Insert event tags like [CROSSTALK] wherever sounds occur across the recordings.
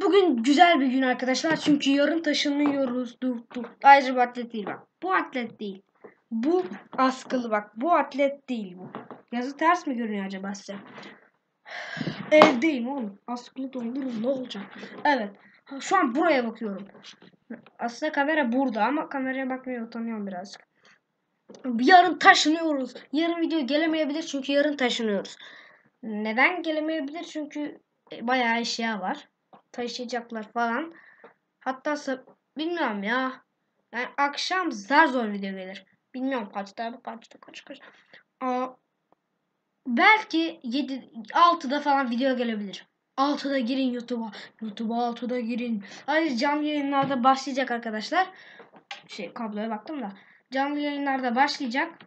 Bugün güzel bir gün arkadaşlar. Çünkü yarın taşınıyoruz. Dur dur. Ayrıca bu atlet değil bak. Bu atlet değil. Bu askılı bak. Bu atlet değil bu. Yazı ters mi görünüyor acaba size? [SIGHS] Evdeyim oğlum. Askılı doldururum ne olacak? Evet. Şu an buraya bakıyorum. Aslında kamera burada ama kameraya bakmaya utanıyorum birazcık. Yarın taşınıyoruz. Yarın video gelemeyebilir çünkü yarın taşınıyoruz. Neden gelemeyebilir? Çünkü bayağı eşya var. Taşıyacaklar falan. Hatta bilmiyorum ya. Yani akşam zar zor video gelir. Bilmiyorum kaçta kaçta kaç kaç. Belki 7 6'da falan video gelebilir. 6'da girin YouTube'a. YouTube'a 6'da girin. Ayrıca canlı yayınlarda başlayacak arkadaşlar. Şey kabloya baktım da. Canlı yayınlarda başlayacak.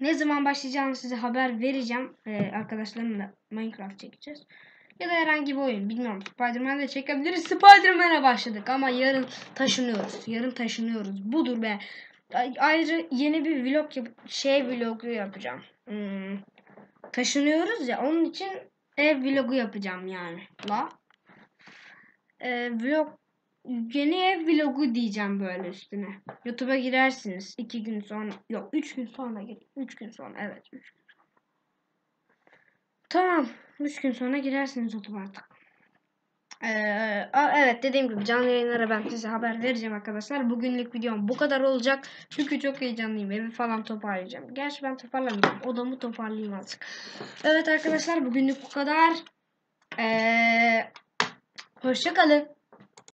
Ne zaman başlayacağını size haber vereceğim. Ee, arkadaşlarımla Minecraft çekeceğiz. Ya da herhangi bir oyun. Bilmiyorum. Spider-Man de çekebiliriz. Spider-Man'e başladık ama yarın taşınıyoruz. Yarın taşınıyoruz. Budur be. Ay- Ayrıca yeni bir vlog yap şey vlogu yapacağım. Hmm, taşınıyoruz ya onun için ev vlogu yapacağım yani. La. Ee, vlog yeni ev vlogu diyeceğim böyle üstüne. YouTube'a girersiniz. iki gün sonra yok üç gün sonra gir. Üç gün sonra evet üç gün sonra. Tamam. Üç gün sonra girersiniz YouTube'a artık. Ee, evet dediğim gibi canlı yayınlara ben size haber vereceğim arkadaşlar. Bugünlük videom bu kadar olacak. Çünkü çok heyecanlıyım. Evi falan toparlayacağım. Gerçi ben toparlamayacağım. Odamı toparlayayım azıcık. Evet arkadaşlar bugünlük bu kadar. Ee, hoşça kalın.